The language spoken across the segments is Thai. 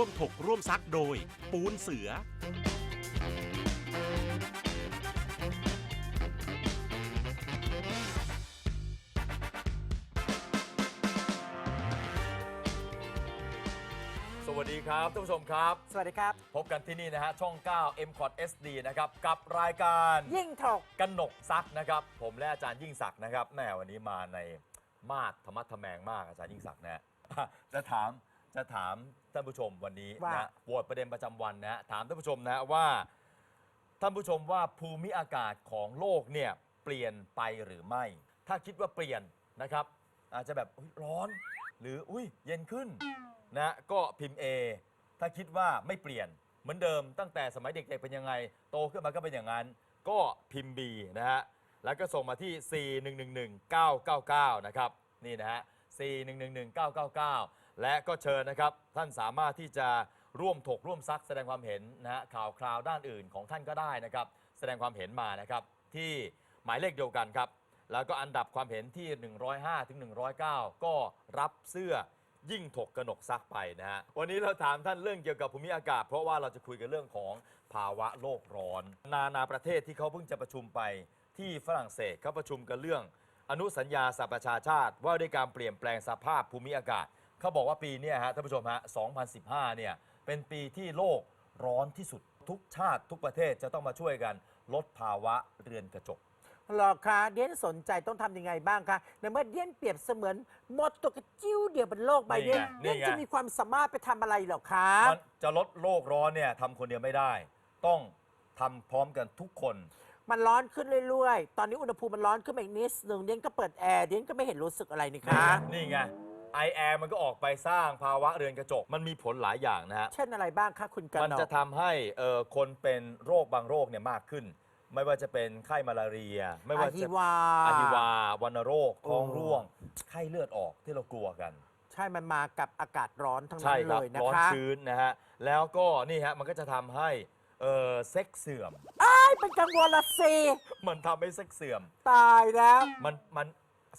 ร่วมถกร่วมซักโดย ปูนเสือ สวัสดีครับท่านผู้ชมครับ สวัสดีครับ พบกันที่นี่นะฮะ ช่อง 9 m c o t SD นะครับ กับรายการยิ่งถกกันหนกซักนะครับ ผมและอาจารย์ยิ่งศักดิ์นะครับแม่วันนี้มาในมาดธรรมะทแมงมากอาจารย์ยิ่งศักดิ์นะฮะ จะถาม จะถามท่านผู้ชมวันนี้ว่า นะโหวตประเด็นประจำวันนะฮะถามท่านผู้ชมนะฮะว่า ท่านผู้ชมว่าภูมิอากาศของโลกเนี่ยเปลี่ยนไปหรือไม่ ถ้าคิดว่าเปลี่ยนนะครับ อาจจะแบบอุ๊ยร้อน หรืออุ้ยเย็นขึ้นนะก็พิมพ์ A ถ้าคิดว่าไม่เปลี่ยนเหมือนเดิมตั้งแต่สมัยเด็กๆเป็นยังไง โตขึ้นมาก็เป็นอย่างนั้น ก็พิมพ์ B นะฮะแล้วก็ส่งมาที่ 4 1 1 1 9 9 9 นะครับนี่นะฮะ 4 1 1 1 9 9 9 และก็เชิญนะครับ ท่านสามารถที่จะร่วมถกร่วมซักแสดงความเห็นนะฮะข่าวคราวด้านอื่นของท่านก็ได้นะครับ แสดงความเห็นมานะครับที่หมายเลขเดียวกันครับ แล้วก็อันดับความเห็นที่ 105ถึง109 ก็รับเสื้อยิ่งถกกระหนกซักไปนะฮะวันนี้เราถามท่านเรื่องเกี่ยวกับภูมิอากาศ เพราะว่าเราจะคุยกันเรื่องของภาวะโลกร้อน นานาประเทศที่เขาเพิ่งจะประชุมไปที่ฝรั่งเศสเขาประชุมกันเรื่อง อนุสัญญาสหประชาชาติว่าด้วยการเปลี่ยนแปลงสภาพภูมิอากาศ เขาบอกว่าปีเนี้ฮะท่านผู้ชมฮะ 2015 เนี่ย เป็นปีที่โลกร้อนที่สุดทุกชาติทุกประเทศจะต้องมาช่วยกันลดภาวะเรือนกระจก หรอคะเดียนสนใจต้องทำยังไงบ้างคะในเมื่อเดียนเปรียบเสมือนมดตัวกระจิ้วเดียวบนโลกใบนี้นี่ไงนี่เดียนไง จะมีความสามารถไปทำอะไรหรอคะ มันจะลดโลกร้อนเนี่ยทำคนเดียวไม่ได้ ต้องทำพร้อมกันทุกคน มันร้อนขึ้นเรื่อยๆ ตอนนี้อุณหภูมิมันร้อนขึ้นมาอีกนิดนึงเดียนก็เปิดแอร์เดียนก็ไม่เห็นรู้สึกอะไรนี่คะ นี่ไง ไอแอร์มันก็ออกไปสร้างภาวะเรือนกระจก มันมีผลหลายอย่างนะฮะ เช่นอะไรบ้างคะคุณกันมันนจะกทำให้เอ่อคนเป็นโรคบางโรคเนี่ยมากขึ้น ไม่ว่าจะเป็นไข้มาลาเรีย ไม่ว่าอาฮิจะวาอาฮิวาวัณโรคท้องโอ้ร่วง ไข้เลือดออกที่เรากลัวกัน ใช่มันมากับอากาศร้อนทั้งนั้ใช่นครัเลยนะร้อนคะชื้นนะฮะ แล้วก็นี่ฮะมันก็จะทำให้เอ่อเซ็กเสื่อม ไอ้ายเป็นกังวลละสิมันทำให้เซ็กเสื่อม ตายแล้ว มันมัน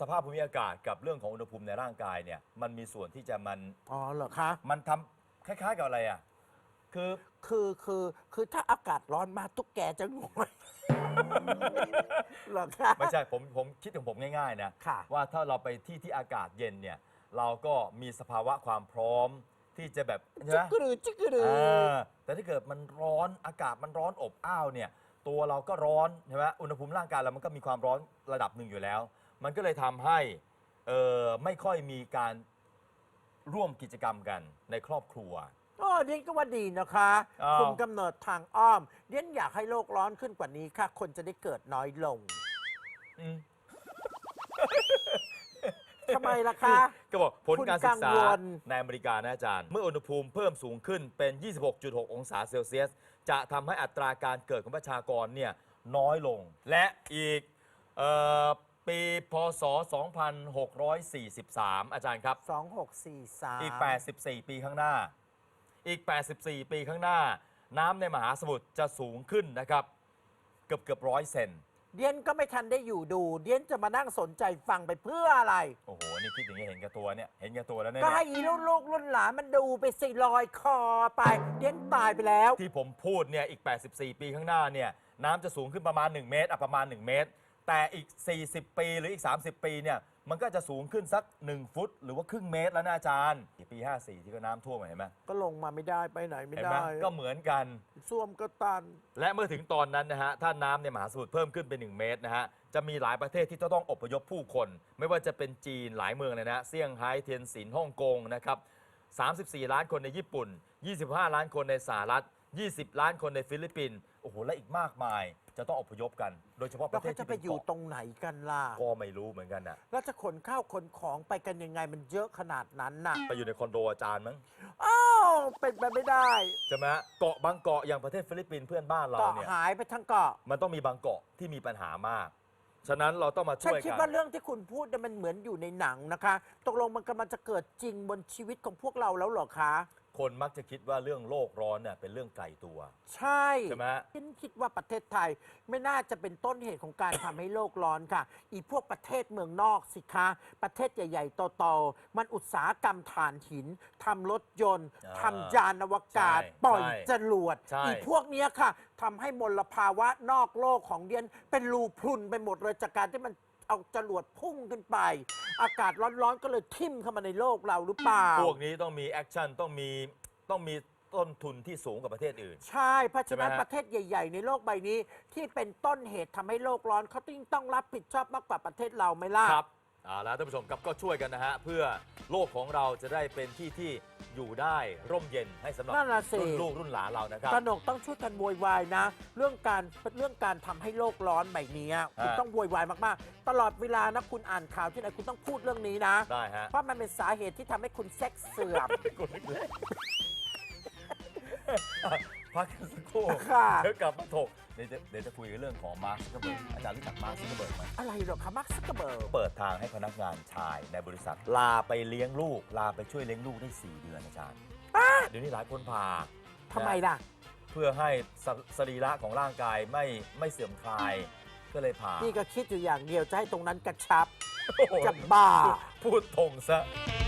สภาพภูมิอากาศกับเรื่องของอุณหภูมิในร่างกายเนี่ยมันมีส่วนที่จะมันอ๋อเหรอคะ มันทำคล้าย ๆกับอะไรอะคือ คือคือคือถ้าอากาศร้อนมากตุ๊กแกจะงวยเหรอคะ ไม่ใช่ผมผมคิดถึงผมง่ายๆนะค่ะ ว่าถ้าเราไปที่ที่อากาศเย็นเนี่ยเราก็มีสภาวะความพร้อมที่จะแบบใช่จิไหกมกระดือจิกกระดือเออแต่ถ้าเกิดมันร้อนอากาศมันร้อนอบอ้าวเนี่ยตัวเราก็ร้อนใช่ไหมอุณหภูมิร่างกายเรามันก็มีความร้อนระดับหนึ่งอยู่แล้ว มันก็เลยทำให้เออไม่ค่อยมีการร่วมกิจกรรมกันในครอบครัวอ๋อเดียนก็ว่าดีนะคะอ้าว คุณกำเนิดทางอ้อมเดียนอยากให้โลกร้อนขึ้นกว่านี้ค่ะ คนจะได้เกิดน้อยลงอืมทำไมล่ะคะ ก็บอกผลการศึกษาคุณกังวล ในอเมริกานะอาจารย์ เมื่ออุณหภูมิเพิ่มสูงขึ้นเป็น 26.6 องศาเซลเซียส จะทำให้อัตราการเกิดของประชากรเนี่ยน้อยลง และอีกเอ่อ ปีพศ 2643 อาจารย์ครับ2643อีก 84 ปีข้างหน้า อีก 84 ปีข้างหน้า น้ำในมหาสมุทรจะสูงขึ้นนะครับ เกือบเกือบร้อยเซน เดียนก็ไม่ทันได้อยู่ดู เดียนจะมานั่งสนใจฟังไปเพื่ออะไร โอ้โห นี่คิดอย่างนี้เห็นแกับตัวเนี่ย เห็นแกับตัวแล้วเนี่ย ก็ให้อีลูกลูกรุ่นหลานมันดูไปสิลอยคอไป เดียนตายไปแล้ว ที่ผมพูดเนี่ย อีก 84 ปีข้างหน้าเนี่ย น้ำจะสูงขึ้นประมาณ 1 เมตรอะประมาณ 1 เมตร แต่อีก 40 ปีหรืออีก 30 ปีเนี่ยมันก็จะสูงขึ้นสัก 1 ฟุต หรือว่าครึ่งเมตรแล้วนะอาจารย์ปี 54 ที่ก็น้ำท่วมเห็นไหมก็ลงมาไม่ได้ไปไหนไม่เห็นไหมได้ก็เหมือนกัน ส้วมก็ตัน และเมื่อถึงตอนนั้นนะฮะถ้าน้ำในมหาสมุทรเพิ่มขึ้นเป็น 1 เมตรนะฮะจะมีหลายประเทศที่จะต้องอพยพผู้คน ไม่ว่าจะเป็นจีนหลายเมืองเลยนะฮะเซี่ยงไฮ้เทียนซินฮ่องกงนะครับ34 ล้านคนในญี่ปุ่น 25 ล้านคนในสหรัฐ 20 ล้านคนในฟิลิปปินส์โอ้โหและอีกมากมาย จะต้องอพยพกัน โดยเฉพาะปแล้วระเทศเขาจะที่ไปเป็นอยู่เกาะตรงไหนกันล่ะ ก็ไม่รู้เหมือนกันนะแล้วจะขนข้าวขนของไปกันยังไงมันเยอะขนาดนั้นน่ะ ไปอยู่ในคอนโดอาจารย์มั้งอ้าวเป็นไปไม่ได้ใช่ไหมฮะเกาะบางเกาะอย่างประเทศฟิลิปปินส์เพื่อนบ้านเราเกาะเนี่ย หายไปทั้งเกาะ มันต้องมีบางเกาะที่มีปัญหามาก ฉะนั้นเราต้องมาฉันช่วยคิดกันว่าเรื่องที่คุณพูดเนี่ยมันเหมือนอยู่ในหนังนะคะ ตกลงมันกำลังจะเกิดจริงบนชีวิตของพวกเราแล้วเหรอคะ คนมักจะคิดว่าเรื่องโลกร้อนเนี่ยเป็นเรื่องไกลตัวใช่ใช่ไหมฮะ ฉันคิดว่าประเทศไทยไม่น่าจะเป็นต้นเหตุของการ ทำให้โลกร้อนค่ะ อีพวกประเทศเมืองนอกสิคะ ประเทศใหญ่ ๆ โตๆมันอุตสาหกรรมถ่านหินทำรถยนต์อ่าทำยานอวกาศ ใช่ปล่อยใช่จรวด ใช่ อีพวกเนี้ยค่ะทำให้มลภาวะนอกโลกของเดียนเป็นรูพรุนไปหมดเลยจากการที่มัน เอาจรวดพุ่งขึ้นไป อากาศร้อนๆก็เลยทิ่มเข้ามาในโลกเราหรือเปล่า พวกนี้ต้องมีแอคชั่นต้องมีต้องมีต้นทุนที่สูงกว่าประเทศอื่น ใช่ เพราะฉะนั้นใช่ไหมฮะ ประเทศใหญ่ ๆ ในโลกใบนี้ ที่เป็นต้นเหตุทำให้โลกร้อนเขาต้องต้องรับผิดชอบมากกว่าประเทศเราไหมล่ะ ครับ เอาละท่านผู้ชมครับก็ช่วยกันนะฮะ เพื่อโลกของเราจะได้เป็นที่ที่อยู่ได้ร่มเย็นให้สำหรับนั่นน่ะสิ รุ่นลูกรุ่นหลานเรานะครับกนกต้องช่วยกันโวยวายนะ เรื่องการเรื่องการทำให้โลกร้อนแบบนี้คุณฮะ ต้องโวยวายมากๆ ตลอดเวลานะคุณอ่านข่าวที่ไหนคุณต้องพูดเรื่องนี้นะ ได้ฮะ เพราะมันเป็นสาเหตุที่ทำให้คุณเซ็กซ์เสื่อม คุณนึกเลยอะ พักกันสักครู่ค่ะเดี๋ยวกลับมาถกเดี๋ยวจะเดี๋ยวจะคุยเรื่องของมาร์คซักเบิร์กอาจารย์รู้จักมาร์คซักเบิร์กไหมอะไรเหรอคะมาร์คซักเกอร์เบิร์กเปิดทางให้พนักงานชายในบริษัท ลาไปเลี้ยงลูก ลาไปช่วยเลี้ยงลูกได้ 4 เดือนอาจารย์เดี๋ยวนี้หลายคนพาทำไมล่ะ เพื่อให้สสรีระของร่างกายไม่ไม่เสื่อมคลายก็เลยพานี่ก็คิดอยู่อย่างเดียวจะให้ตรงนั้นกระชับโอ้โหจะบ้าพูดตรงซะเ